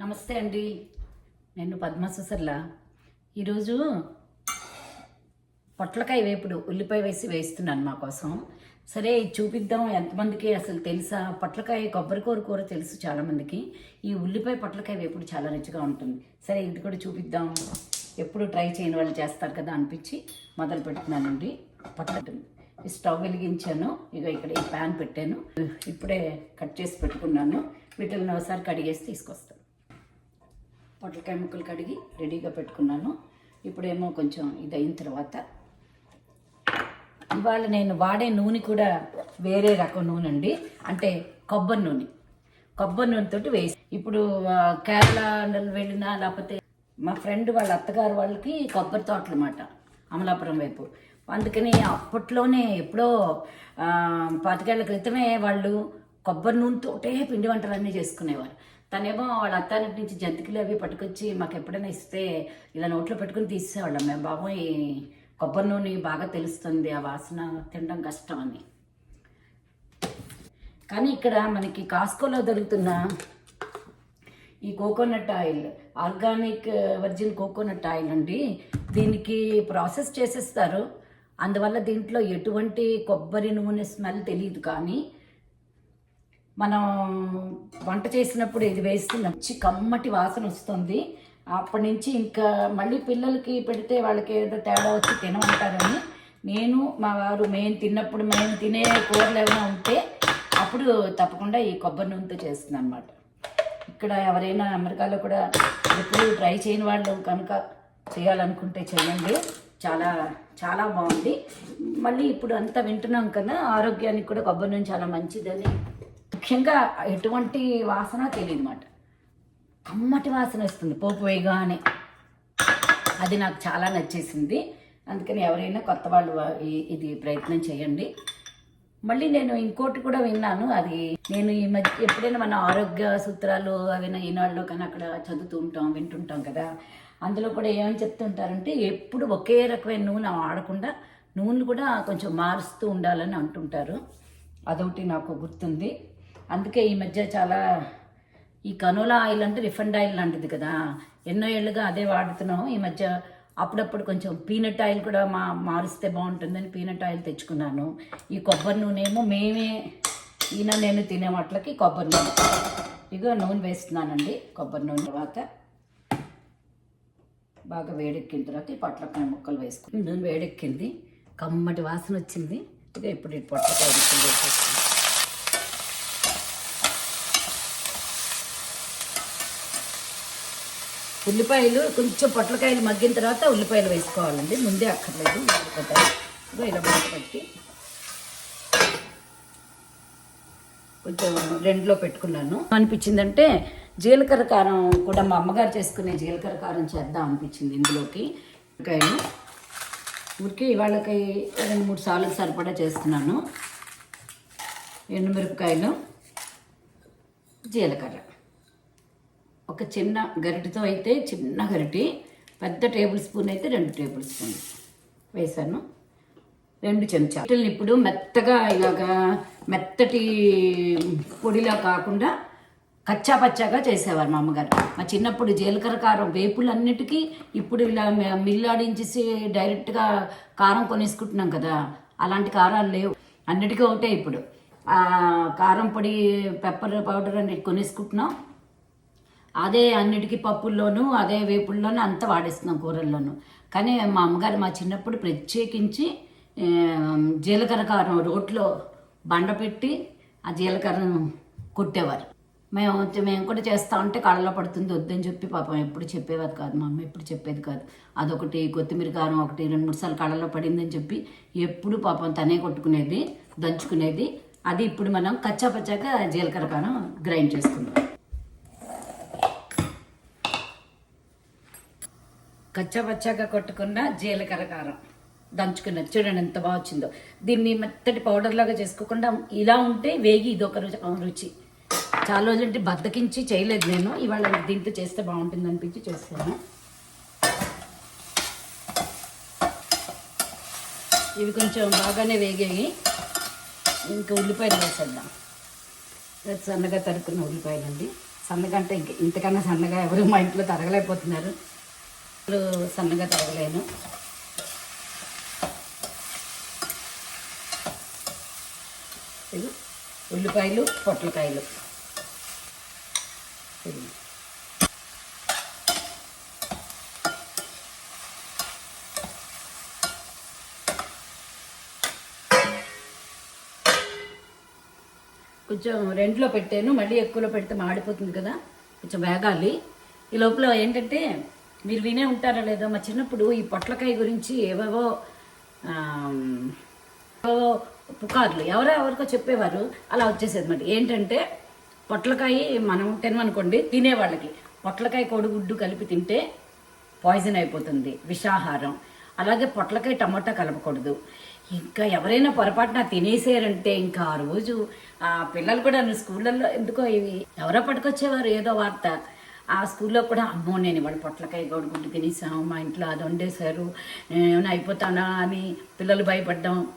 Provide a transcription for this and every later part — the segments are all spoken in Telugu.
నమస్తే అండి. నేను పద్మ సుసర్ల ఈరోజు పొట్లకాయ వేపుడు ఉల్లిపాయ వేసి వేస్తున్నాను మా కోసం. సరే ఇది చూపిద్దాం. ఎంతమందికి అసలు తెలుసా? పొట్లకాయ కొబ్బరికూర కూర తెలుసు చాలామందికి. ఈ ఉల్లిపాయ పొట్లకాయ వేపుడు చాలా రుచిగా ఉంటుంది. సరే ఇది కూడా చూపిద్దాం. ఎప్పుడు ట్రై చేయని వాళ్ళు చేస్తారు కదా అనిపించి మొదలు పెడుతున్నానండి. పొట్ల స్టవ్ వెలిగించాను. ఇక ఇక్కడ ఈ ప్యాన్ పెట్టాను. ఇప్పుడే కట్ చేసి పెట్టుకున్నాను. వీటిని ఒకసారి కడిగేసి తీసుకొస్తాను. పొట్లకాయ ముక్కలు కడిగి రెడీగా పెట్టుకున్నాను. ఇప్పుడేమో కొంచెం ఇది అయిన తర్వాత ఇవాళ నేను వాడే నూనె కూడా వేరే రకం నూనె అండి. అంటే కొబ్బరి నూనె. కొబ్బరి నూనెతోటి వేసి ఇప్పుడు కేరళ వెళ్ళినా లేకపోతే మా ఫ్రెండ్ వాళ్ళ అత్తగారు వాళ్ళకి కొబ్బరి తోటలు అన్నమాట అమలాపురం వైపు. అందుకని అప్పట్లోనే ఎప్పుడో పాతికేళ్ళ క్రితమే వాళ్ళు కొబ్బరి నూనెతోటే పిండి వంటలన్నీ చేసుకునేవారు. తనేమో వాళ్ళ అత్తారింటి నుంచి జంతికలు అవి పట్టుకొచ్చి మాకు ఎప్పుడైనా ఇస్తే ఇలా నోట్లో పెట్టుకుని తీసేవాళ్ళం మేము బాబోయ్ కొబ్బరి నూనె బాగా తెలుస్తుంది ఆ వాసన తినడం కష్టం అని. కానీ ఇక్కడ మనకి కాస్కోలో దొరుకుతున్న ఈ coconut oil organic virgin coconut oil అండి. దీనికి ప్రాసెస్ చేసేస్తారు. అందువల్ల దీంట్లో ఎటువంటి కొబ్బరి నూనె స్మెల్ తెలియదు కానీ మనం వంట చేసినప్పుడు ఇది వేస్తే మంచి కమ్మటి వాసన వస్తుంది. అప్పటి నుంచి ఇంకా మళ్ళీ పిల్లలకి పెడితే వాళ్ళకి ఏదో తేడా వచ్చి తినమంటారని నేను మా వారు మేము తిన్నప్పుడు మేము తినే కూరలు ఏమైనా ఉంటే అప్పుడు తప్పకుండా ఈ కొబ్బరి నూనెతో చేస్తున్నాను అనమాట ఇక్కడ ఎవరైనా అమెరికాలో కూడా ఎప్పుడు ట్రై చేయని వాళ్ళు కనుక చేయాలనుకుంటే చేయండి. చాలా చాలా బాగుంది. మళ్ళీ ఇప్పుడు అంతా వింటున్నాం కదా ఆరోగ్యానికి కూడా కొబ్బరి నూనె చాలా మంచిదని. ముఖ్యంగా ఎటువంటి వాసన తెలియదు మాట కమ్మటి వాసన వస్తుంది పోపు వేయగానే. అది నాకు చాలా నచ్చేసింది. అందుకని ఎవరైనా కొత్త వాళ్ళు ఇది ప్రయత్నం చేయండి. మళ్ళీ నేను ఇంకోటి కూడా విన్నాను అది నేను ఈ మధ్య ఎప్పుడైనా మన ఆరోగ్య సూత్రాలు అవైనా ఈనాళ్ళు కానీ అక్కడ చదువుతూ ఉంటాం వింటుంటాం కదా. అందులో కూడా ఏమని చెప్తుంటారంటే ఎప్పుడు ఒకే రకమైన నూనె వాడకుండా నూనె కూడా కొంచెం మారుస్తూ ఉండాలని అంటుంటారు. అదొకటి నాకు గుర్తుంది. అందుకే ఈ మధ్య చాలా ఈ కనోలా ఆయిల్ అంటే రిఫండ్ ఆయిల్ లాంటిది కదా. ఎన్నో ఏళ్ళుగా అదే వాడుతున్నాం ఈ మధ్య అప్పుడప్పుడు కొంచెం పీనట్ ఆయిల్ కూడా మా మారిస్తే బాగుంటుందని పీనట్ ఆయిల్ తెచ్చుకున్నాను. ఈ కొబ్బరి నూనె ఏమో మేమే ఈయన నేను తినే వాటికి కొబ్బరి నూనె. ఇగో నూనె వేస్తున్నానండి కొబ్బరి నూనె తర్వాత బాగా వేడెక్కిన తర్వాత ఈ పొట్లకాయ ముక్కలు వేసుకుని నూనె వేడెక్కింది కమ్మటి వాసన వచ్చింది. ఇక ఇప్పుడు పొట్లకాయ ముక్కలు వేసేస్తాను ఉల్లిపాయలు కొంచెం పొట్లకాయలు మగ్గిన తర్వాత ఉల్లిపాయలు వేసుకోవాలండి. ముందే అక్కర్లేదు. ఉల్లిపాయలు ఇలా మూత పెట్టి కొంచెం రెండులో పెట్టుకున్నాను. అనిపించిందంటే జీలకర్ర కారం కూడా మా అమ్మగారు చేసుకునే జీలకర్ర కారం చేద్దాం అనిపించింది ఇందులోకి. ఉల్లిపాయలు. ఊరికి ఇవాళకి రెండు మూడు సార్లు సరిపడా చేస్తున్నాను. ఎండుమిరపకాయలు జీలకర్ర. ఒక చిన్న గరిటితో అయితే చిన్న గరిటె పెద్ద టేబుల్ స్పూన్ అయితే రెండు టేబుల్ స్పూన్ వేసాను రెండు చెంచా ఇప్పుడు మెత్తగా ఇలాగా మెత్తటి పొడిలా కాకుండా కచ్చా పచ్చాగా చేసేవారు మా అమ్మగారు. మా చిన్నప్పుడు జీలకర్ర కారం వేపులన్నిటికీ ఇప్పుడు ఇలా మిల్లాడించేసి డైరెక్ట్గా కారం కొనేసుకుంటున్నాం కదా అలాంటి కారాలు లేవు. అన్నిటికీ ఒకటే ఇప్పుడు. కారం పొడి పెప్పర్ పౌడర్ అన్నిటి కొనేసుకుంటున్నాం. అదే అన్నిటికీ పప్పుల్లోనూ అదే వేపుల్లోనూ అంతా వాడేస్తున్నాం కూరల్లోనూ. కానీ మా అమ్మగారు మా చిన్నప్పుడు ప్రత్యేకించి జీలకర్ర కారం రోట్లో బండ పెట్టి ఆ జీలకర్రను కొట్టేవారు. మేము మేము కూడా చేస్తా ఉంటే కళ్ళలో పడుతుంది వద్దని చెప్పి పాపం ఎప్పుడు చెప్పేవారు కాదు మా అమ్మ ఎప్పుడు చెప్పేది కాదు. అదొకటి కొత్తిమీర కారం ఒకటి రెండు మూడు సార్లు కళ్ళలో పడిందని చెప్పి ఎప్పుడు పాపం తనే కొట్టుకునేది దంచుకునేది. అది ఇప్పుడు మనం కచ్చా పచ్చాక జీలకర్ర కారం గ్రైండ్ చేసుకుందాం. కచ్చపచ్చగా కొట్టుకున్న జీలకర్ర కారం దంచుకున్నది చూడండి ఎంత బాగా వచ్చిందో. దీన్ని మెత్తటి పౌడర్లాగా చేసుకోకుండా ఇలా ఉంటే వేగి ఇదొక రుచి రుచి. చాలా రోజులు అంటే బద్దకించి చేయలేదు నేను. ఇవాళ దీంతో చేస్తే బాగుంటుంది అనిపించి చేస్తాను. ఇవి కొంచెం బాగానే వేగాయి. ఇంకా ఉల్లిపాయలు వేసేద్దాం. సన్నగా తరుక్కున్న ఉల్లిపాయలండి. సన్నగా అంటే ఇంక ఇంతకన్నా సన్నగా ఎవరు మా ఇంట్లో తరగలేకపోతున్నారు. సన్నగా తరగలేను ఉల్లిపాయలు పొట్లకాయలు. కొంచెం రెండులో పెట్టాను మళ్ళీ ఎక్కువలో పెడితే మాడిపోతుంది కదా కొంచెం వేగాలి. ఈ లోపల ఏంటంటే మీరు వినే ఉంటారో లేదో మా చిన్నప్పుడు ఈ పొట్లకాయ గురించి ఏవేవో ఏవేవో పుకార్లు ఎవరో ఎవరికో చెప్పేవారు. అలా వచ్చేసేది మరి ఏంటంటే పొట్లకాయ మనం తినమనుకోండి తినేవాళ్ళకి పొట్లకాయ కోడిగుడ్డు కలిపి తింటే పాయిజన్ అయిపోతుంది విషాహారం. అలాగే పొట్లకాయ టమాటా కలపకూడదు. ఇంకా ఎవరైనా పొరపాటున తినేసారంటే ఇంకా ఆ రోజు ఆ పిల్లలు కూడా స్కూళ్ళల్లో ఎందుకో ఇవి ఎవరో పట్టుకొచ్చేవారు ఏదో వార్త. ఆ స్కూల్లో కూడా అమ్మో నేను ఇవాళ పొట్లకాయ గోడుగుడ్డు తినేసాము మా ఇంట్లో అది వండేశారు ఏమైనా అయిపోతానా అని పిల్లలు భయపడ్డాం.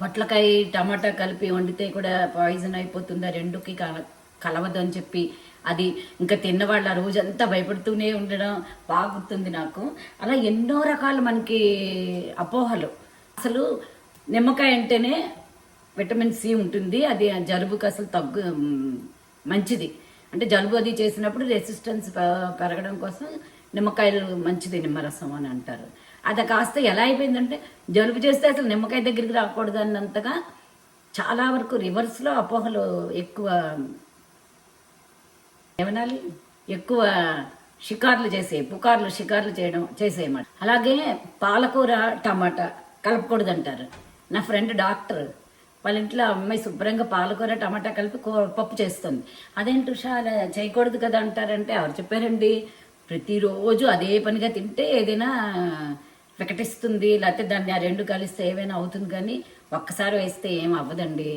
పొట్లకాయ టమాటా కలిపి వండితే కూడా పాయిజన్ అయిపోతుంది ఆ రెండుకి కల కలవదని అని చెప్పి అది ఇంకా తిన్నవాళ్ళు ఆ రోజంతా భయపడుతూనే ఉండడం బాగుతుంది నాకు. అలా ఎన్నో రకాల మనకి అపోహలు. అసలు నిమ్మకాయ అంటేనే విటమిన్ సి ఉంటుంది అది జలుబుకి అసలు తగ్గు మంచిది. అంటే జలుబు అది చేసినప్పుడు రెసిస్టెన్స్ పెరగడం కోసం నిమ్మకాయలు మంచిది నిమ్మరసం అని అంటారు. అది కాస్త ఎలా అయిపోయిందంటే జలుబు చేస్తే అసలు నిమ్మకాయ దగ్గరికి రాకూడదు అన్నంతగా చాలా వరకు రివర్స్లో అపోహలు ఎక్కువ ఏమనాలి? ఎక్కువ షికార్లు చేసే పుకార్లు షికార్లు చేయడం చేసేయమాట. అలాగే పాలకూర టమాటా కలపకూడదు అంటారు నా ఫ్రెండ్ డాక్టర్ వాళ్ళ ఇంట్లో అమ్మాయి శుభ్రంగా పాలకూర టమాటా కలిపి కూ- పప్పు చేస్తుంది. అదేంటి ఉషా అలా చేయకూడదు కదా అంటారంటే ఎవరు చెప్పారండి? ప్రతిరోజు అదే పనిగా తింటే ఏదైనా వికటిస్తుంది లేకపోతే దాన్ని ఆ రెండు కలిస్తే ఏమైనా అవుతుంది కానీ ఒక్కసారి వేస్తే ఏం అవ్వదండి.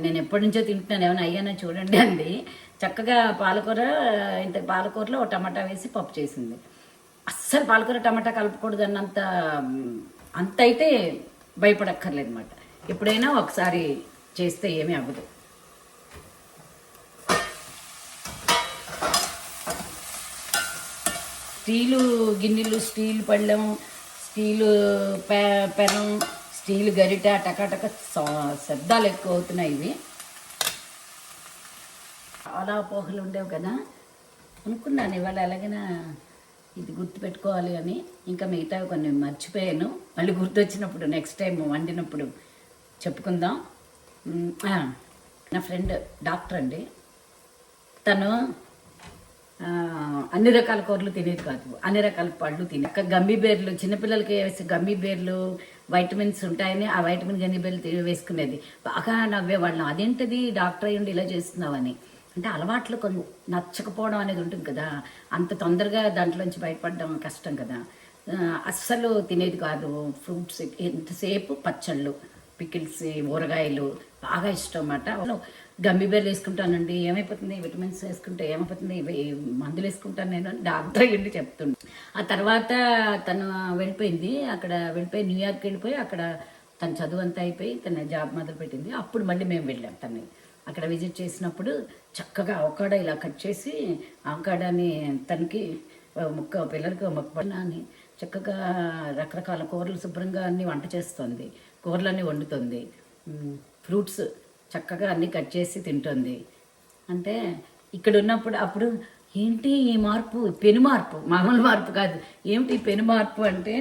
నేను ఎప్పటి నుంచో తింటున్నాను ఏమైనా అయ్యానో చూడండి అండి చక్కగా పాలకూర ఇంత పాలకూరలో ఒక టమాటా వేసి పప్పు చేసింది. అస్సలు పాలకూర టమాటా కలపకూడదు అన్నంత అంత అయితే భయపడక్కర్లేదు అనమాట ఎప్పుడైనా ఒకసారి చేస్తే ఏమీ అవ్వదు. స్టీలు గిన్నెలు స్టీల్ పళ్ళెం స్టీలు పె పెనం స్టీల్ గరిట టకాటక శబ్దాలు ఎక్కువ అవుతున్నాయి ఇవి. చాలా పోహలు ఉండేవి కదా. అనుకున్నాను ఇవాళ ఎలాగైనా ఇది గుర్తుపెట్టుకోవాలి అని. ఇంకా మిగతా కొన్ని మర్చిపోయాను. మళ్ళీ గుర్తొచ్చినప్పుడు నెక్స్ట్ టైం వండినప్పుడు. చెప్పుకుందాం. నా ఫ్రెండ్ డాక్టర్ అండి. తను అన్ని రకాల కూరలు తినేది కాదు. అన్ని రకాల పళ్ళు తినే గమ్మి బేర్లు చిన్నపిల్లలకి వేసే గమ్మి బేర్లు వైటమిన్స్ ఉంటాయని ఆ వైటమిన్ గమ్మి బేర్లు వేసుకునేది. బాగా నవ్వేవాళ్ళం అదేంటిది? డాక్టర్ అయ్యండి ఇలా చేస్తున్నావని. అంటే అలవాట్లు కొన్ని నచ్చకపోవడం అనేది ఉంటుంది కదా. అంత తొందరగా దాంట్లోంచి బయటపడడం కష్టం కదా. అస్సలు తినేది కాదు. ఫ్రూట్స్ ఎంతసేపు? పచ్చళ్ళు. పికిల్స్ ఊరగాయలు బాగా ఇష్టం అన్నమాట గమ్మి బేర్లు వేసుకుంటానండి. ఏమైపోతుంది? విటమిన్స్ వేసుకుంటే ఏమైపోతుంది? మందులు వేసుకుంటాను నేను డాక్టర్ అయ్యండి చెప్తుండే. ఆ తర్వాత తను వెళ్ళిపోయింది. అక్కడ వెళ్ళిపోయి న్యూయార్క్ వెళ్ళిపోయి అక్కడ తన చదువు అంతా అయిపోయి తన జాబ్ మొదలు పెట్టింది. అప్పుడు మళ్ళీ మేము వెళ్ళాం తను అక్కడ విజిట్ చేసినప్పుడు చక్కగా అవకాడ ఇలా కట్ చేసి అవకాడాన్ని తనకి ముక్క పిల్లలకి ఓ అని చక్కగా రకరకాల కూరలు శుభ్రంగా అన్ని వంట చేస్తుంది. కూరలన్నీ వండుతుంది. ఫ్రూట్స్ చక్కగా అన్ని కట్ చేసి తింటుంది. అంటే ఇక్కడ ఉన్నప్పుడు అప్పుడు ఏంటి ఈ మార్పు? పెను మార్పు మామూలు మార్పు కాదు. ఏమిటి ఈ పెను మార్పు అంటే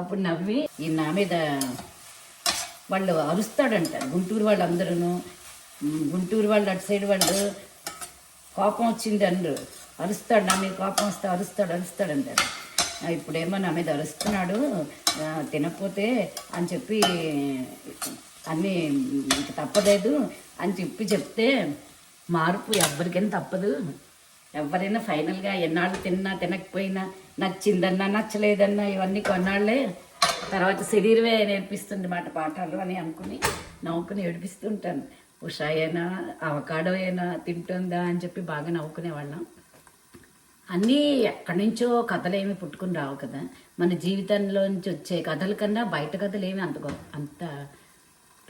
అప్పుడు నవ్వి ఈ నా మీద వాళ్ళు అరుస్తాడంటారు గుంటూరు వాళ్ళందరూ గుంటూరు వాళ్ళు అటు సైడ్ వాళ్ళు కోపం వచ్చింది అనరు అరుస్తాడు నా మీద కోపం వస్తే అరుస్తాడు అరుస్తాడు అంటారు. ఇప్పుడేమో నా మీద అరుస్తున్నాడు. తినకపోతే అని చెప్పి అన్నీ తప్పలేదు అని చెప్పి చెప్తే మార్పు ఎవ్వరికైనా తప్పదు. ఎవరైనా ఫైనల్గా ఎన్నాళ్ళు తిన్నా తినకపోయినా నచ్చిందన్నా నచ్చలేదన్నా ఇవన్నీ కొన్నాళ్ళే. తర్వాత శరీరమే నేర్పిస్తుంది మాట పాఠాలు అని అనుకుని నవ్వుకుని ఏడిపిస్తుంటాను. ఉషా అవకాడో అయినా తింటుందా అని చెప్పి బాగా నవ్వుకునేవాళ్ళం. అన్నీ ఎక్కడి నుంచో కథలు ఏమి పుట్టుకుని రావు కదా. మన జీవితంలో నుంచి వచ్చే కథల కన్నా బయట కథలు ఏమి అంత అంత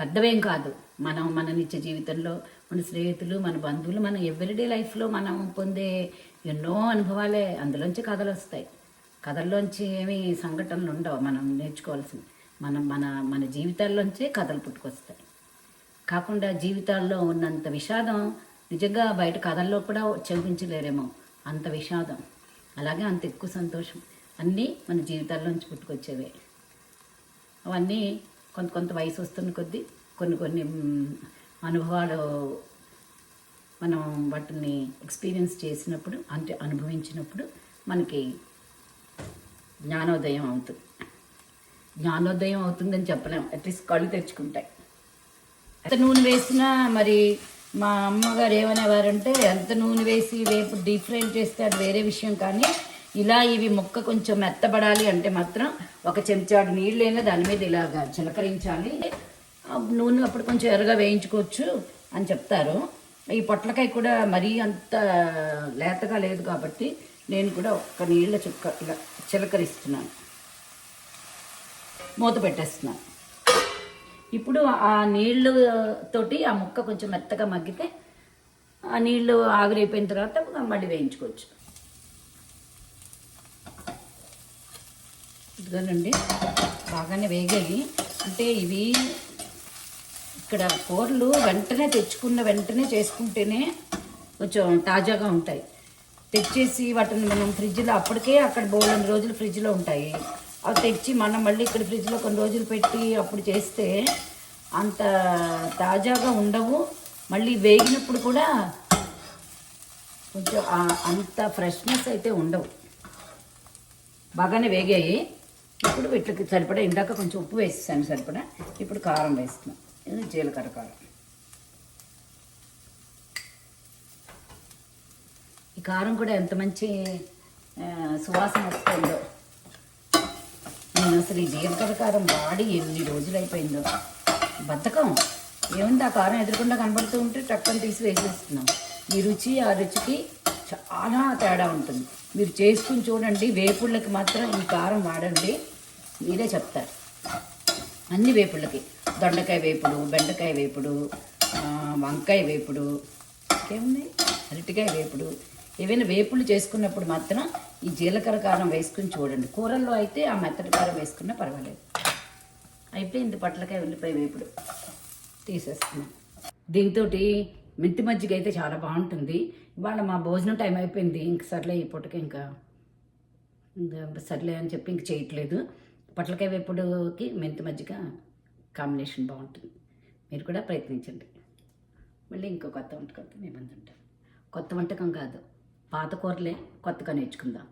పెద్దవేం కాదు. మనం మన నిత్య జీవితంలో మన స్నేహితులు మన బంధువులు మన ఎవ్రీడే లైఫ్లో మనం పొందే ఎన్నో అనుభవాలే అందులోంచి కథలు వస్తాయి. కథల్లోంచి ఏమి సంఘటనలు ఉండవు మనం నేర్చుకోవాల్సింది. మనం మన మన జీవితాల్లోంచే కథలు పుట్టుకొస్తాయి. కాకుండా జీవితాల్లో ఉన్నంత విషాదం నిజంగా బయట కథల్లో కూడా చూపించలేరేమో. అంత విషాదం. అలాగే అంత ఎక్కువ సంతోషం. అన్నీ మన జీవితాల్లోంచి పుట్టుకొచ్చేవే. అవన్నీ కొంత కొంత వయసు వస్తున్న కొద్దీ కొన్ని కొన్ని అనుభవాలు మనం వాటిని ఎక్స్పీరియన్స్ చేసినప్పుడు అంటే అనుభవించినప్పుడు మనకి జ్ఞానోదయం అవుతుంది. జ్ఞానోదయం అవుతుందని చెప్పలేం. అట్లీస్ట్ కళ్ళు తెచ్చుకుంటాయి ఎంత నూనె వేసినా మరి మా అమ్మగారు ఏమనేవారంటే ఎంత నూనె వేసి వేపు డీప్ ఫ్రై చేస్తే అది వేరే విషయం కానీ ఇలా ఇవి ముక్క కొంచెం మెత్తబడాలి అంటే మాత్రం ఒక చెంచాడు నీళ్ళైనా దాని మీద ఇలాగా చిలకరించాలి. నూనె అప్పుడు కొంచెం ఎర్రగా వేయించుకోవచ్చు అని చెప్తారు. ఈ పొట్లకాయ కూడా మరీ అంత లేతగా లేదు కాబట్టి నేను కూడా ఒక్క నీళ్ళ చుక్క ఇలా చిలకరిస్తున్నాను. మూత పెట్టేస్తున్నాను. ఇప్పుడు ఆ నీళ్ళు తోటి ఆ ముక్క కొంచెం మెత్తగా మగ్గితే ఆ నీళ్ళు ఆవిరైపోయిన తర్వాత మళ్ళీ వేయించుకోవచ్చు. ఇదిగోనండి బాగానే వేగాయి. అంటే ఇవి ఇక్కడ కూరలు వెంటనే తెచ్చుకున్న వెంటనే చేసుకుంటేనే కొంచెం తాజాగా ఉంటాయి. తెచ్చేసి వాటిని మనం ఫ్రిడ్జ్లో అప్పటికే అక్కడ బోలని రోజులు ఫ్రిడ్జ్లో ఉంటాయి. అవి తెచ్చి మనం మళ్ళీ ఇక్కడ ఫ్రిడ్జ్లో కొన్ని రోజులు పెట్టి అప్పుడు చేస్తే అంత తాజాగా ఉండవు. మళ్ళీ వేగినప్పుడు కూడా కొంచెం అంత ఫ్రెష్నెస్ అయితే ఉండవు. బాగానే వేగాయి. ఇప్పుడు వీటికి సరిపడా ఇందాక కొంచెం ఉప్పు వేసేసాను సరిపడా. ఇప్పుడు కారం వేస్తున్నాం. ఇది జీలకర్ర కారం. ఈ కారం కూడా ఎంత మంచి సువాసన వస్తుందో. నేను అసలు ఈ జీలకర్ర కారం వాడి ఎన్ని రోజులు అయిపోయిందో బద్ధకం. ఏముంది ఆ కారం ఎదురకుండా కనబడుతూ ఉంటే టక్కని తీసి వేసేస్తున్నాం ఈ రుచి ఆ రుచికి చాలా తేడా ఉంటుంది. మీరు చేసుకుని చూడండి వేపుళ్ళకి మాత్రం ఈ కారం వాడండి. మీరే చెప్తారు. అన్ని వేపుళ్ళకి. దొండకాయ వేపుడు బెండకాయ వేపుడు వంకాయ వేపుడు ఇంకేమున్నాయి అరటికాయ వేపుడు ఏవైనా వేపులు చేసుకున్నప్పుడు మాత్రం ఈ జీలకర్ర కారం వేసుకుని చూడండి. కూరల్లో అయితే ఆ మెత్తటి కారం వేసుకున్నా పర్వాలేదు. అయిపోయింది పట్లకాయ ఉల్లిపాయ వేపుడు. తీసేస్తున్నాం దీంతో మెంతి మజ్జిగ అయితే చాలా బాగుంటుంది. ఇవాళ మా భోజనం టైం అయిపోయింది. ఇంక సర్లే ఈ పూటకి ఇంకా సర్లే అని చెప్పి ఇంక చేయట్లేదు. పొట్లకాయ వేపుడుకి మెంతి మజ్జిగ కాంబినేషన్ బాగుంటుంది. మీరు కూడా ప్రయత్నించండి. మళ్ళీ ఇంకో కొత్త వంటకంతో మీ మేము ఉంటాను కొత్త వంటకం కాదు. పాత కూరలే కొత్తగా నేర్చుకుందాం.